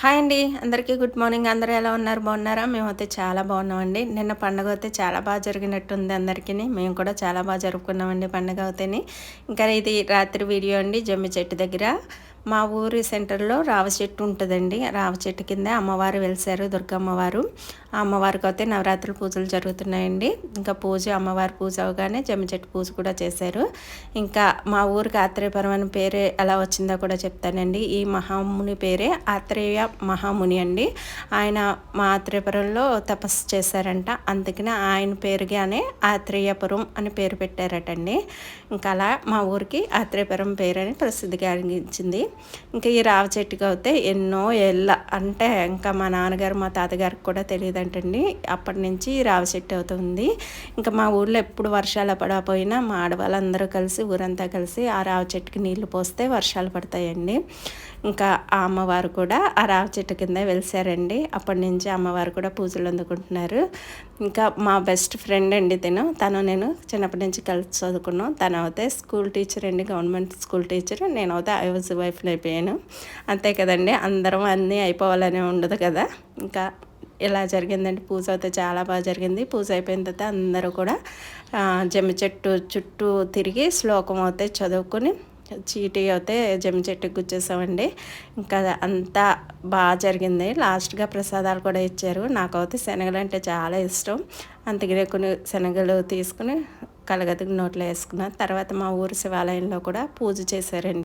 Hi అండి అందరికీ good morning. అందరూ ఎలా ఉన్నారు? బాగున్నారా? మేమైతే చాలా బాగున్నామండి. నిన్న పండుగ అయితే చాలా బాగా జరిగినట్టుంది అందరికీ మేము కూడా చాలా బాగా జరుపుకున్నామండి పండుగ అయితేని. ఇంకా ఇది రాత్రి వీడియో అండి జమ్మి చెట్టు దగ్గర. మా ఊరి సెంటర్లో రావ చెట్టు ఉంటుందండి. రావ చెట్టు కింద అమ్మవారు వెలిసారు దుర్గమ్మవారు. ఆ అమ్మవారికి అయితే నవరాత్రులు పూజలు జరుగుతున్నాయండి. ఇంకా పూజ అమ్మవారి పూజ అవగానే జమ్మి చెట్టు పూజ కూడా చేశారు. ఇంకా మా ఊరికి ఆత్రేయపురం అని పేరే ఎలా వచ్చిందో కూడా చెప్తానండి. ఈ మహాముని పేరే ఆత్రేయ మహాముని అండి. ఆయన మా ఆత్రేయపురంలో తపస్సు చేశారంట. అందుకనే ఆయన పేరుగానే ఆత్రేయపురం అని పేరు పెట్టారటండి. ఇంకా అలా మా ఊరికి ఆత్రేయపురం పేరు అని ప్రసిద్ధి కలిగించింది. ఇంకా ఈ రావి చెట్టుకి అయితే ఎన్నో ఏళ్ళ అంటే ఇంకా మా నాన్నగారు మా తాతగారికి కూడా తెలియదంటండి. అప్పటి నుంచి రావి చెట్టు అవుతుంది ఇంకా మా ఊళ్ళో ఎప్పుడు వర్షాలు పడకపోయినా మా ఆడవాళ్ళందరూ కలిసి ఊరంతా కలిసి ఆ రావి చెట్టుకి నీళ్ళు పోస్తే వర్షాలు పడతాయండి. ఇంకా ఆ అమ్మవారు కూడా ఆ రావి చెట్టు కింద వెలిసారండి. అప్పటి నుంచి అమ్మవారు కూడా పూజలు అందుకుంటున్నారు. ఇంకా మా బెస్ట్ ఫ్రెండ్ అండి తిను. తను నేను చిన్నప్పటి నుంచి కలిసి చదువుకున్నాం. తను అయితే స్కూల్ టీచర్ అండి గవర్నమెంట్ స్కూల్ టీచర్. నేను అయితే వైఫ్ వైఫ్లో అయిపోయాను. అంతే కదండి అందరం అన్నీ అయిపోవాలనే ఉండదు కదా. ఇంకా ఇలా జరిగిందండి పూజ అయితే చాలా బాగా జరిగింది. పూజ అయిపోయిన తర్వాత అందరూ కూడా జమ్మి చెట్టు చుట్టూ తిరిగి శ్లోకం అయితే చదువుకొని చీటీ అయితే జమ్మి చెట్టుకి గుచ్చేసామండి. ఇంకా అంతా బాగా జరిగింది. లాస్ట్గా ప్రసాదాలు కూడా ఇచ్చారు. నాకైతే శనగలు అంటే చాలా ఇష్టం. అందుకనే కొన్ని శనగలు తీసుకుని కలగతికి నోట్లో వేసుకున్న. తర్వాత మా ఊరు శివాలయంలో కూడా పూజ చేశారండి.